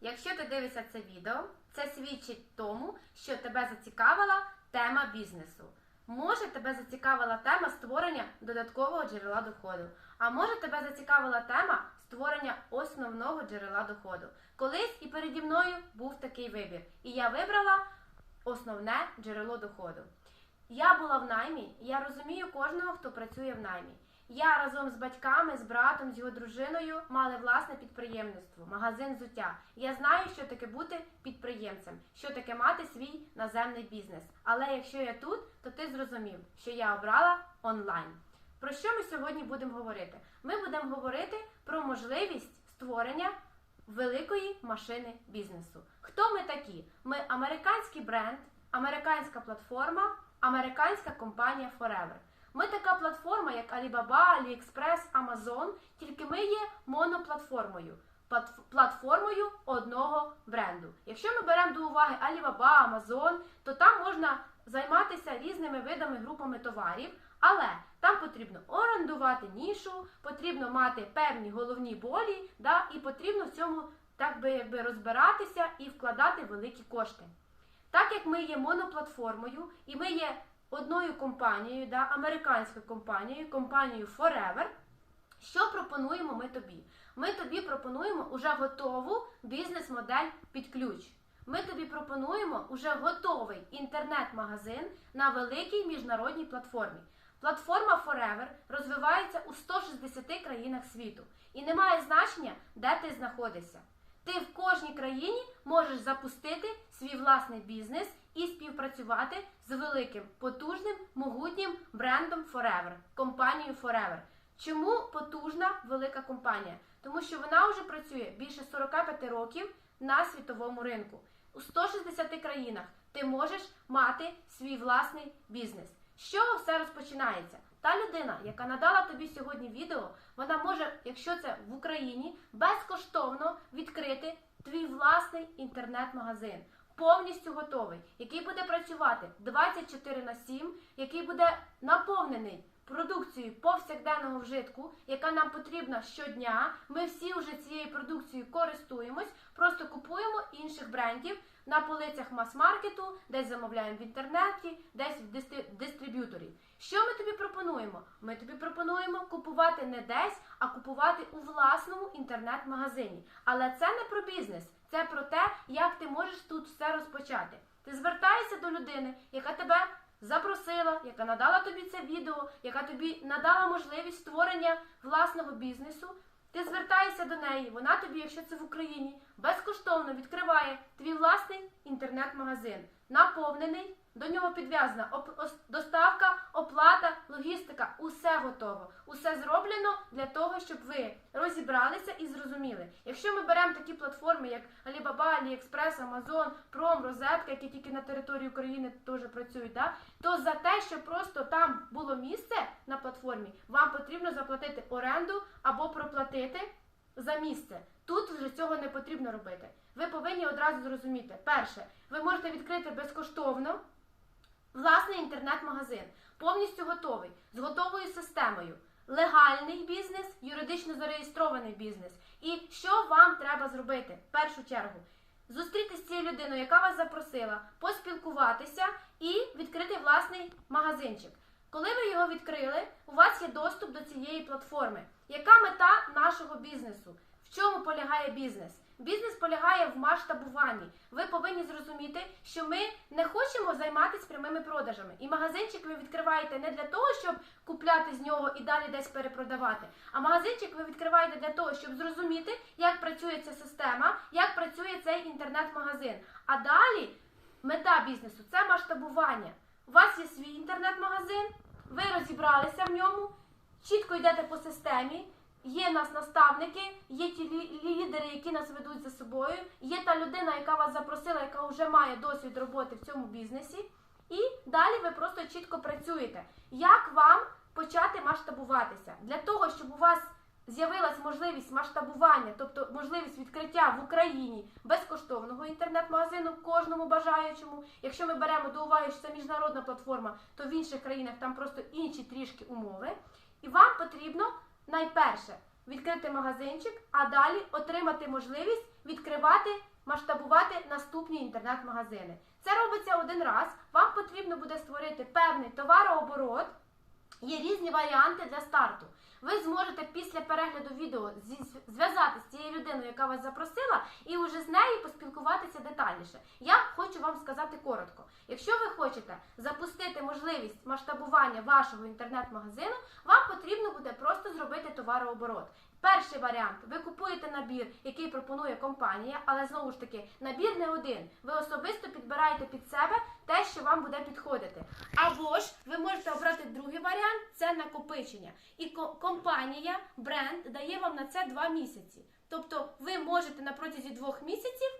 Якщо ти дивишся це відео, це свідчить тому, що тебе зацікавила тема бізнесу. Може, тебе зацікавила тема створення додаткового джерела доходу. А може, тебе зацікавила тема створення основного джерела доходу. Колись і переді мною був такий вибір. І я вибрала основне джерело доходу. Я була в наймі, і я розумію кожного, хто працює в наймі. Я разом з батьками, з братом, з його дружиною мали власне підприємництво, магазин взуття. Я знаю, що таке бути підприємцем, що таке мати свій наземний бізнес. Але якщо я тут, то ти зрозумів, що я обрала онлайн. Про що ми сьогодні будемо говорити? Ми будемо говорити про можливість створення великої машини бізнесу. Хто ми такі? Ми американський бренд, американська платформа, американська компанія Forever. Ми така платформа, як Alibaba, AliExpress, Amazon, тільки ми є моноплатформою, платформою одного бренду. Якщо ми беремо до уваги Alibaba, Amazon, то там можна займатися різними видами групами товарів, але там потрібно орендувати нішу, потрібно мати певні головні болі, да, і потрібно в цьому так би якби розбиратися і вкладати великі кошти. Так як ми є моноплатформою і ми є одною компанією, да, американською компанією, компанією Forever, що пропонуємо ми тобі? Ми тобі пропонуємо уже готову бізнес-модель під ключ. Ми тобі пропонуємо уже готовий інтернет-магазин на великій міжнародній платформі. Платформа Forever розвивається у 160 країнах світу і не має значення, де ти знаходишся. Ти в кожній країні можеш запустити свій власний бізнес і співпрацювати з великим, потужним, могутнім брендом Forever, компанією Forever. Чому потужна велика компанія? Тому що вона вже працює більше 45 років на світовому ринку. У 160 країнах ти можеш мати свій власний бізнес. З чого все розпочинається? Та людина, яка надала тобі сьогодні відео, вона може, якщо це в Україні, безкоштовно відкрити твій власний інтернет-магазин. Повністю готовий, який буде працювати 24 на 7, який буде наповнений продукцією повсякденного вжитку, яка нам потрібна щодня. Ми всі вже цією продукцією користуємось, просто купуємо інших брендів на полицях мас-маркету, десь замовляємо в інтернеті, десь в дистри- дистриб'юторі. Що ми тобі пропонуємо? Ми тобі пропонуємо купувати не десь, а купувати у власному інтернет-магазині. Але це не про бізнес, це про те, як ти можеш тут все розпочати. Ти звертаєшся до людини, яка тебе запросила, яка надала тобі це відео, яка тобі надала можливість створення власного бізнесу. Ти звертаєшся до неї, вона тобі, якщо це в Україні, безкоштовно відкриває твій власний інтернет-магазин, наповнений, до нього підв'язана доставка, оплата, логістика, усе готово. Усе зроблено для того, щоб ви розібралися і зрозуміли. Якщо ми беремо такі платформи, як Alibaba, AliExpress, Amazon, Prom, Розетка, які тільки на території України теж працюють, да, то за те, що просто там було місце на платформі, вам потрібно заплатити оренду або проплатити за місце. Тут вже цього не потрібно робити. Ви повинні одразу зрозуміти. Перше, ви можете відкрити безкоштовно власний інтернет-магазин, повністю готовий, з готовою системою. Легальний бізнес, юридично зареєстрований бізнес. І що вам треба зробити? В першу чергу, зустрітися з цією людиною, яка вас запросила, поспілкуватися і відкрити власний магазинчик. Коли ви його відкрили, у вас є доступ до цієї платформи. Яка мета нашого бізнесу? В чому полягає бізнес? Бізнес полягає в масштабуванні. Ви повинні зрозуміти, що ми не хочемо займатися прямими продажами. І магазинчик ви відкриваєте не для того, щоб купляти з нього і далі десь перепродавати. А магазинчик ви відкриваєте для того, щоб зрозуміти, як працює ця система, як працює цей інтернет-магазин. А далі мета бізнесу це масштабування. У вас є свій інтернет-магазин, ви розібралися в ньому, чітко йдете по системі. Є в нас наставники, є ті лідери, які нас ведуть за собою. Є та людина, яка вас запросила, яка вже має досвід роботи в цьому бізнесі. І далі ви просто чітко працюєте. Як вам почати масштабуватися? Для того, щоб у вас з'явилась можливість масштабування, тобто можливість відкриття в Україні безкоштовного інтернет-магазину кожному бажаючому. Якщо ми беремо до уваги, що це міжнародна платформа, то в інших країнах там просто інші трішки умови. І вам потрібно найперше відкрити магазинчик, а далі отримати можливість відкривати, масштабувати наступні інтернет-магазини. Це робиться один раз. Вам потрібно буде створити певний товарооборот. Є різні варіанти для старту. Ви зможете після перегляду відео зв'язатися з цією людиною, яка вас запросила, і вже з нею поспілкуватися детальніше. Я хочу вам сказати коротко. Якщо ви хочете запустити можливість масштабування вашого інтернет-магазину, вам потрібно буде просто зробити товарооборот. Перший варіант ви купуєте набір, який пропонує компанія, але знову ж таки набір не один. Ви особисто підбираєте під себе те, що вам буде підходити. Або ж ви можете обрати другий варіант це накопичення. І компанія, бренд дає вам на це два місяці. Тобто ви можете на протязі двох місяців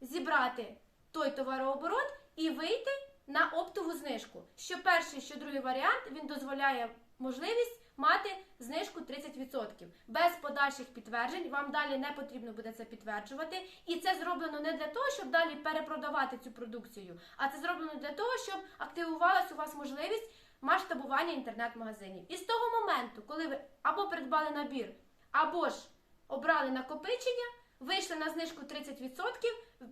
зібрати той товарооборот і вийти на оптову знижку. Що перший, що другий варіант він дозволяє можливість мати знижку 30%. Без подальших підтверджень вам далі не потрібно буде це підтверджувати. І це зроблено не для того, щоб далі перепродавати цю продукцію, а це зроблено для того, щоб активувалась у вас можливість масштабування інтернет-магазинів. І з того моменту, коли ви або придбали набір, або ж обрали накопичення, вийшли на знижку 30%,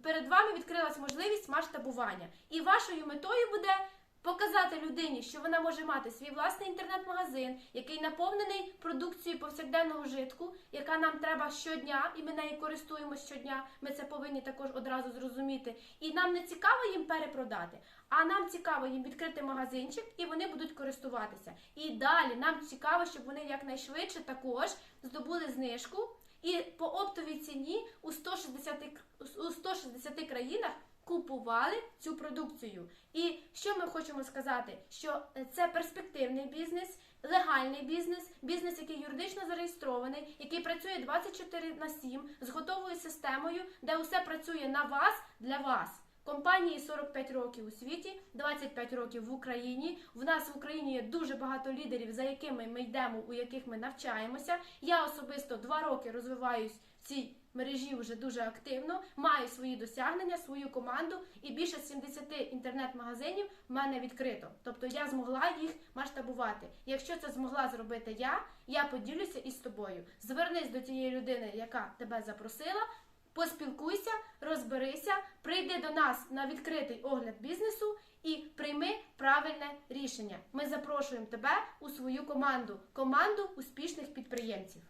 перед вами відкрилась можливість масштабування. І вашою метою буде показати людині, що вона може мати свій власний інтернет-магазин, який наповнений продукцією повсякденного житку, яка нам треба щодня, і ми нею користуємося щодня. Ми це повинні також одразу зрозуміти. І нам не цікаво їм перепродати, а нам цікаво їм відкрити магазинчик, і вони будуть користуватися. І далі нам цікаво, щоб вони якнайшвидше також здобули знижку. І по оптовій ціні у 160, к- у 160 країнах купували цю продукцію. І що ми хочемо сказати? Що е, це перспективний бізнес, легальний бізнес, бізнес, який юридично зареєстрований, який працює 24 на 7 з готовою системою, де усе працює на вас для вас. Компанії 45 років у світі, 25 років в Україні. В нас в Україні є дуже багато лідерів, за якими ми йдемо, у яких ми навчаємося. Я особисто два роки розвиваюсь цій мережі вже дуже активно, маю свої досягнення, свою команду, і більше 70 інтернет-магазинів в мене відкрито. Тобто я змогла їх масштабувати. Якщо це змогла зробити я, я поділюся із тобою. Звернись до тієї людини, яка тебе запросила. Поспілкуйся, розберися, прийди до нас на відкритий огляд бізнесу і прийми правильне рішення. Ми запрошуємо тебе у свою команду, команду успішних підприємців.